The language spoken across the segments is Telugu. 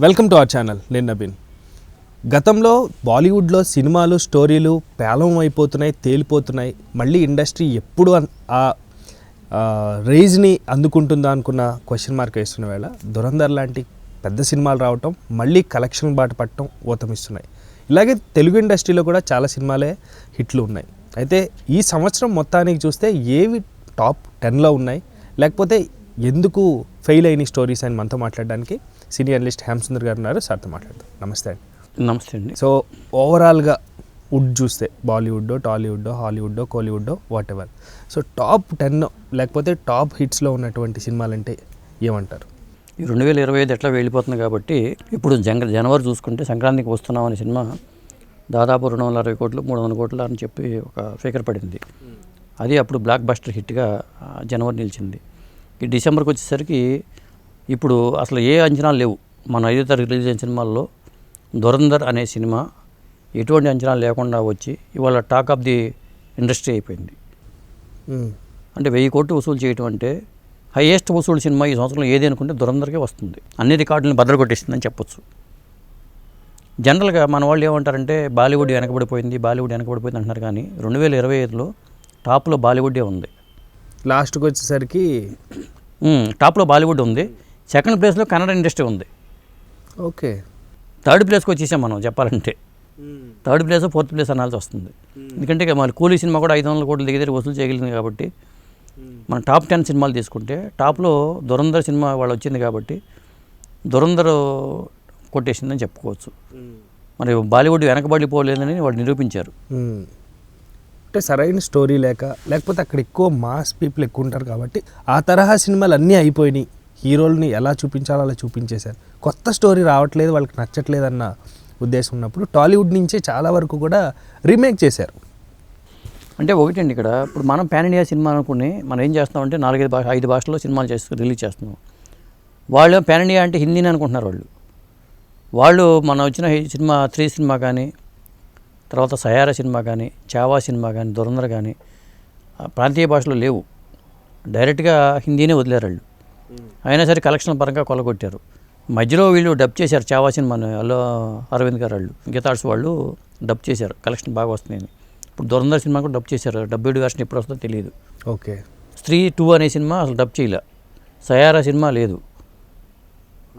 వెల్కమ్ టు అవర్ ఛానల్ నేను నబీన్ గతంలో బాలీవుడ్లో సినిమాలు స్టోరీలు పేలం అయిపోతున్నాయి తేలిపోతున్నాయి. మళ్ళీ ఇండస్ట్రీ ఎప్పుడు అన్- ఆ ఆ, రేజ్ని అందుకుంటుందా అనుకున్న క్వశ్చన్ మార్క్ వేస్తున్న వేళ దురంధర్ లాంటి పెద్ద సినిమాలు రావటం మళ్ళీ కలెక్షన్ బాట పట్టడం ఊతమిస్తున్నాయి. ఇలాగే తెలుగు ఇండస్ట్రీలో కూడా చాలా సినిమాలే హిట్లు ఉన్నాయి. అయితే ఈ సంవత్సరం మొత్తానికి చూస్తే ఏవి టాప్ టెన్లో ఉన్నాయి? లేకపోతే ఎందుకు ఫెయిల్ అయిన స్టోరీస్ అని మనతో మాట్లాడడానికి సీనియర్ అనలిస్ట్ హేమసుందర్ గారు ఉన్నారు. సార్తో మాట్లాడదాం. నమస్తే అండి. నమస్తే అండి. సో ఓవరాల్గా వుడ్ చూస్తే Bollywood Tollywood Hollywood Kollywood what so top ten లేకపోతే టాప్ హిట్స్లో ఉన్నటువంటి సినిమాలు అంటే ఏమంటారు? ఈ రెండు వేల ఇరవై ఐదు ఎట్లా వెళ్ళిపోతుంది కాబట్టి ఇప్పుడు జంగ జనవరి చూసుకుంటే సంక్రాంతికి వస్తున్నాం అనే సినిమా దాదాపు రెండు వందల అరవై కోట్లు మూడు వందల కోట్లు అని చెప్పి ఒక ఫిగర్ పడింది. అది అప్పుడు బ్లాక్ బస్టర్ హిట్గా జనవరి నిలిచింది. ఈ డిసెంబర్కి వచ్చేసరికి ఇప్పుడు అసలు ఏ అంచనాలు లేవు. మన ఐదో తారీఖు రిలీజ్ అయిన సినిమాల్లో దురంధర్ అనే సినిమా ఎటువంటి అంచనాలు లేకుండా వచ్చి ఇవాళ టాక్ ఆఫ్ ది ఇండస్ట్రీ అయిపోయింది. అంటే వెయ్యి కోట్లు వసూలు చేయటం అంటే హైయెస్ట్ వసూలు సినిమా ఈ సంవత్సరంలో ఏది అనుకుంటే దురందరికే వస్తుంది. అన్ని రికార్డులను బద్దలు కొట్టేస్తుందని చెప్పొచ్చు. జనరల్గా మన వాళ్ళు ఏమంటారంటే బాలీవుడ్ వెనకబడిపోయింది బాలీవుడ్ వెనకబడిపోయింది అంటున్నారు కానీ రెండు వేల ఇరవై ఐదులో టాప్లో బాలీవుడే ఉంది. లాస్ట్కి వచ్చేసరికి టాప్లో బాలీవుడ్ ఉంది. సెకండ్ ప్లేస్లో కన్నడ ఇండస్ట్రీ ఉంది. ఓకే. థర్డ్ ప్లేస్కి వచ్చేసాం మనం చెప్పాలంటే. థర్డ్ ప్లేస్ ఫోర్త్ ప్లేస్ అనాల్సి వస్తుంది. ఎందుకంటే ఇక మన కూలీ సినిమా కూడా ఐదు వందల కోట్ల దగ్గర వసూలు చేయగలిగింది కాబట్టి. మన టాప్ టెన్ సినిమాలు తీసుకుంటే టాప్లో దురంధర్ సినిమా వాళ్ళు వచ్చింది కాబట్టి దురంధర్ కొట్టేసిందని చెప్పుకోవచ్చు. మరి బాలీవుడ్ వెనకబడిపోలేదని వాళ్ళు నిరూపించారు. అంటే సరైన స్టోరీ లేక లేకపోతే అక్కడ ఎక్కువ మాస్ పీపుల్ ఎక్కువ ఉంటారు కాబట్టి ఆ తరహా సినిమాలు అన్నీ అయిపోయినాయి. హీరోల్ని ఎలా చూపించాలో అలా చూపించేశారు. కొత్త స్టోరీ రావట్లేదు వాళ్ళకి నచ్చట్లేదు అన్న ఉద్దేశం ఉన్నప్పుడు టాలీవుడ్ నుంచే చాలా వరకు కూడా రీమేక్ చేశారు. అంటే ఒకటండి ఇక్కడ ఇప్పుడు మనం పాన్ ఇండియా సినిమా అనుకుని మనం ఏం చేస్తామంటే నాలుగైదు భాష ఐదు భాషల్లో సినిమాలు చేస్తూ రిలీజ్ చేస్తున్నాం. వాళ్ళు పాన్ ఇండియా అంటే హిందీని అనుకుంటున్నారు వాళ్ళు. వాళ్ళు మన వచ్చిన సినిమా త్రీ సినిమా కానీ తర్వాత సయారా సినిమా కానీ చావా సినిమా కానీ దురంధర్ కానీ ప్రాంతీయ భాషలో లేవు. డైరెక్ట్గా హిందీనే వదిలేరు వాళ్ళు. అయినా సరే కలెక్షన్ పరంగా కొలగొట్టారు. మధ్యలో వీళ్ళు డబ్ చేశారు చావా సినిమాని అల్లు అరవింద్ గారు వాళ్ళు. గీతాడ్స్ వాళ్ళు డబ్ చేశారు. కలెక్షన్ బాగా వస్తున్నాయని. ఇప్పుడు దురంధర్ సినిమా కూడా డబ్ చేశారు. డబ్బుడ్ వెర్షన్ ఎప్పుడు వస్తుందో తెలియదు ఓకే. స్త్రీ టూ అనే సినిమా అసలు డబ్ చేయలే. సయారా సినిమా లేదు.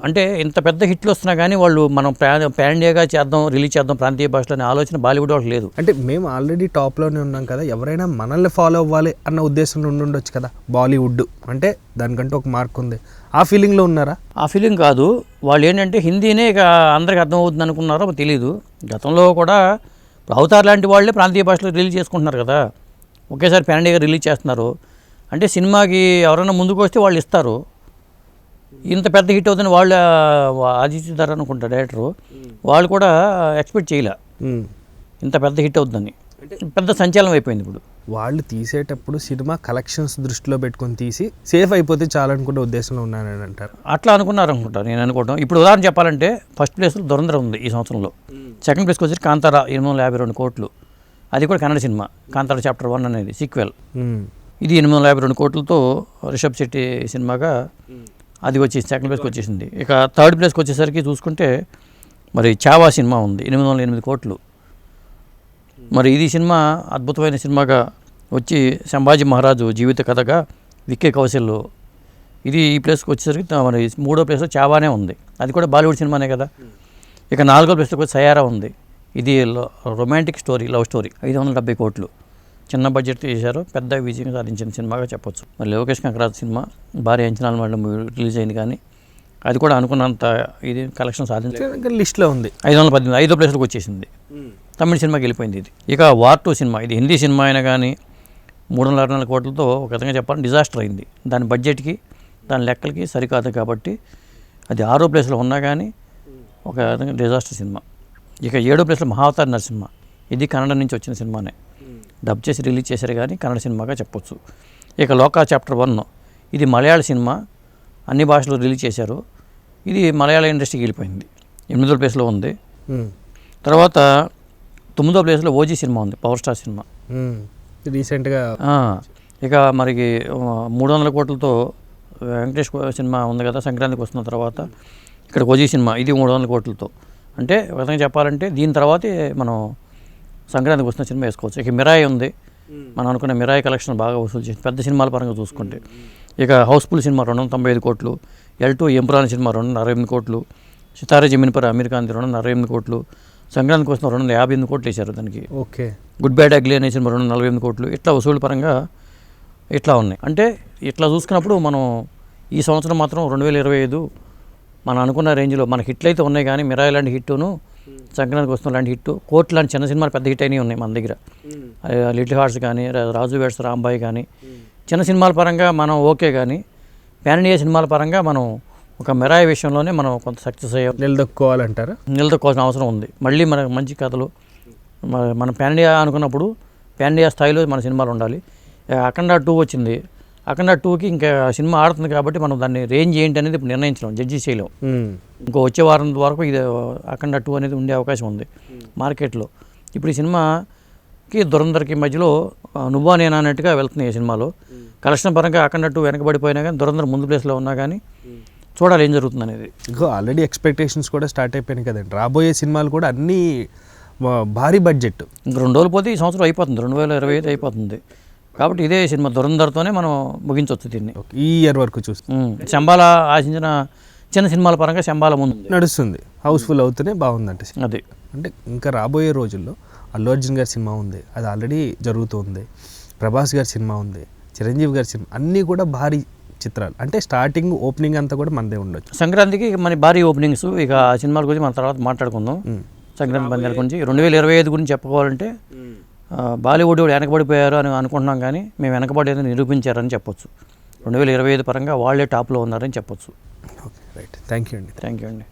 అంటే ఇంత పెద్ద హిట్లు వస్తున్నా కానీ వాళ్ళు మనం పాన్ ఇండియాగా చేద్దాం రిలీజ్ చేద్దాం ప్రాంతీయ భాషలో అనే ఆలోచన బాలీవుడ్ వాళ్ళకి లేదు. అంటే మేము ఆల్రెడీ టాప్లోనే ఉన్నాం కదా ఎవరైనా మనల్ని ఫాలో అవ్వాలి అన్న ఉద్దేశంలో ఉండి ఉండొచ్చు కదా బాలీవుడ్. అంటే దానికంటే ఒక మార్క్ ఉంది. ఆ ఫీలింగ్లో ఉన్నారా? ఆ ఫీలింగ్ కాదు. వాళ్ళు ఏంటంటే హిందీనే ఇక అందరికి అర్థమవుతుంది అనుకున్నారో తెలియదు గతంలో కూడా అవతార్ లాంటి వాళ్ళే ప్రాంతీయ భాషలో రిలీజ్ చేసుకుంటున్నారు కదా. ఒకేసారి పాన్ ఇండియాగా రిలీజ్ చేస్తున్నారు. అంటే సినిమాకి ఎవరైనా ముందుకు వస్తే వాళ్ళు ఇస్తారు. ఇంత పెద్ద హిట్ అవుతుంది వాళ్ళు ఆదిత్య ధర అనుకుంటా డైరెక్టరు వాళ్ళు కూడా ఎక్స్పెక్ట్ చేయలే. ఇంత పెద్ద హిట్ అవుతుందని. పెద్ద సంచలనం అయిపోయింది ఇప్పుడు. వాళ్ళు తీసేటప్పుడు సినిమా కలెక్షన్స్ దృష్టిలో పెట్టుకొని తీసి సేఫ్ అయిపోతే చాలా అనుకునే ఉద్దేశంలో ఉన్నానని అంటారు. అట్లా అనుకున్నారు అనుకుంటా నేను అనుకోవడం ఇప్పుడు ఉదాహరణ చెప్పాలంటే ఫస్ట్ ప్లేస్లో దురంధర ఉంది ఈ సంవత్సరంలో. సెకండ్ ప్లేస్కి వచ్చి కాంతారా ఎనిమిది వందల యాభై రెండు కోట్లు. అది కూడా Kannada cinema. Kantara chapter one అనేది సీక్వెల్. ఇది ఎనిమిది వందల యాభై రెండు కోట్లతో రిషబ్ శెట్టి సినిమాగా అది వచ్చి సెకండ్ ప్లేస్కి వచ్చేసింది. ఇక థర్డ్ ప్లేస్కి వచ్చేసరికి చూసుకుంటే మరి చావా సినిమా ఉంది ఎనిమిది వందల ఎనిమిది కోట్లు. మరి ఇది సినిమా అద్భుతమైన సినిమాగా వచ్చి సంభాజీ మహారాజు జీవిత కథగా విక్కే కౌశల్ ఇది ఈ ప్లేస్కి వచ్చేసరికి మరి మూడో ప్లేస్లో చావానే ఉంది. అది కూడా బాలీవుడ్ సినిమానే కదా. ఇక నాలుగో ప్లేస్లో కూడా సయారా ఉంది. ఇది రొమాంటిక్ స్టోరీ లవ్ స్టోరీ ఐదు వందల డెబ్బై కోట్లు. చిన్న బడ్జెట్ చేశారు. పెద్ద విజయం సాధించిన సినిమాగా చెప్పొచ్చు. మరి లోకేష్ కనకరాజ్ సినిమా భారీ అంచనాల మళ్ళీ రిలీజ్ అయింది కానీ అది కూడా అనుకున్నంత ఇది కలెక్షన్ సాధించలేదు. లిస్ట్లో ఉంది. ఐదు వందల పద్దెనిమిది ఐదో ప్లేస్లోకి వచ్చేసింది. తమిళ సినిమాకి వెళ్ళిపోయింది ఇది. ఇక వార్ టూ సినిమా ఇది హిందీ సినిమా అయినా కానీ మూడు వందల అరవై నాలుగు కోట్లతో ఒక విధంగా చెప్పాలంటే డిజాస్టర్ అయింది. దాని బడ్జెట్కి దాని లెక్కలకి సరికాదు కాబట్టి అది ఆరో ప్లేస్లో ఉన్నా కానీ ఒక విధంగా డిజాస్టర్ సినిమా. ఇక ఏడో ప్లేస్లో మహావతార్ నరసింహ. ఇది కన్నడ నుంచి వచ్చిన సినిమానే. డబ్ చేసి రిలీజ్ చేశారు కానీ కన్నడ సినిమాగా చెప్పొచ్చు. ఇక లోకా చాప్టర్ వన్ ఇది మలయాళ సినిమా. అన్ని భాషలు రిలీజ్ చేశారు. ఇది మలయాళ ఇండస్ట్రీకి వెళ్ళిపోయింది. ఎనిమిదో ప్లేస్లో ఉంది. తర్వాత తొమ్మిదో ప్లేస్లో ఓజీ సినిమా ఉంది పవర్ స్టార్ సినిమా. రీసెంట్గా ఇక మనకి మూడు వందల కోట్లతో వెంకటేష్ సినిమా ఉంది కదా సంక్రాంతికి వస్తున్న తర్వాత ఇక్కడ కొజీ సినిమా ఇది మూడు వందల కోట్లతో. అంటే ఒక విధంగా చెప్పాలంటే దీని తర్వాతే మనం సంక్రాంతికి వస్తున్న సినిమా వేసుకోవచ్చు. ఇక మిరాయి ఉంది. మనం అనుకున్న మిరాయి కలెక్షన్ బాగా వసూలు చేసి పెద్ద సినిమాల పరంగా చూసుకుంటే. ఇక హౌస్ఫుల్ సినిమా రెండు వందల తొంభై ఐదు కోట్లు. ఎల్ టూ ఎంపురాన్ సినిమా రెండు వందల అరవై ఎనిమిది కోట్లు. సితారే జమీన్ పర్ అమీర్ ఖాన్ రెండు వందల అరవై ఎనిమిది కోట్లు. సంక్రాంతికి వస్తున్న రెండు వందల యాభై ఎనిమిది కోట్లు వేశారు దానికి. ఓకే. గుడ్ బ్యాడ్ అగ్లీ అనే సినిమా రెండు వందల నలభై ఎనిమిది కోట్లు. ఇట్లా వసూలు పరంగా ఇట్లా ఉన్నాయి. అంటే ఇట్లా చూసుకున్నప్పుడు మనం ఈ సంవత్సరం మాత్రం రెండు వేల ఇరవై ఐదు మనం అనుకున్న రేంజ్లో మన హిట్లు అయితే ఉన్నాయి కానీ మిరాయి లాంటి హిట్టును సంక్రాంతికి వస్తున్న లాంటి హిట్ కోర్టు లాంటి చిన్న సినిమాలు పెద్ద హిట్ అయినవి ఉన్నాయి మన దగ్గర. ఆ, లిటిల్ హార్ట్స్ కానీ రాజు వేడ్స్ రాంబాయి కానీ. చిన్న సినిమాల పరంగా మనం ఓకే కానీ ప్యాన్ ఇండియా సినిమాల పరంగా మనం ఒక మిరాయి విషయంలోనే మనం కొంత సక్సెస్ అయ్యాం. నిలదొక్కుకోవాలంటారా? నిలదొక్కోవాల్సిన అవసరం ఉంది. మళ్ళీ మన మంచి కథలు మనం ప్యాన్ ఇండియా అనుకున్నప్పుడు ప్యాన్ ఇండియా స్థాయిలో మన సినిమాలు ఉండాలి. అఖండ టూ వచ్చింది. అఖండ టూకి ఇంకా సినిమా ఆడుతుంది కాబట్టి మనం దాన్ని రేంజ్ ఏంటి అనేది ఇప్పుడు నిర్ణయించలేం జడ్జి చేయలేం. ఇంకో వచ్చే వారం వరకు ఇది అఖండ టూ అనేది ఉండే అవకాశం ఉంది మార్కెట్లో. ఇప్పుడు ఈ సినిమాకి దురంధర్కి మధ్యలో నువ్వా నేనా అన్నట్టుగా వెళ్తున్నాయి ఈ సినిమాలో. కలెక్షన్ పరంగా అఖండ టూ వెనకబడిపోయినా కానీ దురంధర్ ముందు ప్లేస్లో ఉన్నా కానీ చూడాలి ఏం జరుగుతుంది అనేది. ఇంకో ఆల్రెడీ ఎక్స్పెక్టేషన్స్ కూడా స్టార్ట్ అయిపోయినాయి కదండి. రాబోయే సినిమాలు కూడా అన్నీ భారీ బడ్జెట్ ఇంక రెండు రోజులు పోతే ఈ సంవత్సరం అయిపోతుంది రెండు వేల ఇరవై ఐదు అయిపోతుంది. కాబట్టి ఇదే సినిమా దురంధర్తోనే మనం ముగించవచ్చు దీన్ని. ఈ ఇయర్ వరకు చూస్తే. ఉమ్, శంబాల ఆశించిన చిన్న సినిమాల పరంగా శంబాల ముందు. నడుస్తుంది. హౌస్ఫుల్ అవుతూనే బాగుందంటే అది. అంటే ఇంకా రాబోయే రోజుల్లో అల్లు అర్జున్ గారి సినిమా ఉంది. అది ఆల్రెడీ జరుగుతుంది ప్రభాస్ గారి సినిమా ఉంది. చిరంజీవి గారి సినిమా. అన్నీ కూడా భారీ చిత్రాలు. అంటే స్టార్టింగ్ ఓపెనింగ్ అంతా కూడా మనదే ఉండొచ్చు. సంక్రాంతికి మన భారీ ఓపెనింగ్స్. ఇక ఆ సినిమాల గురించి మన తర్వాత మాట్లాడుకుందాం. సంక్రాంతి పందాల గురించి. రెండు వేల ఇరవై ఐదు గురించి చెప్పుకోవాలంటే బాలీవుడ్ వాళ్ళు వెనకబడిపోయారు అని అనుకుంటున్నాం కానీ మేము వెనకబడేదని నిరూపించారని చెప్పొచ్చు. రెండు వేల ఇరవై ఐదు పరంగా వాళ్ళే టాప్లో ఉన్నారని చెప్పొచ్చు. ఓకే రైట్ థ్యాంక్ యూ అండి. థ్యాంక్ యూ అండి.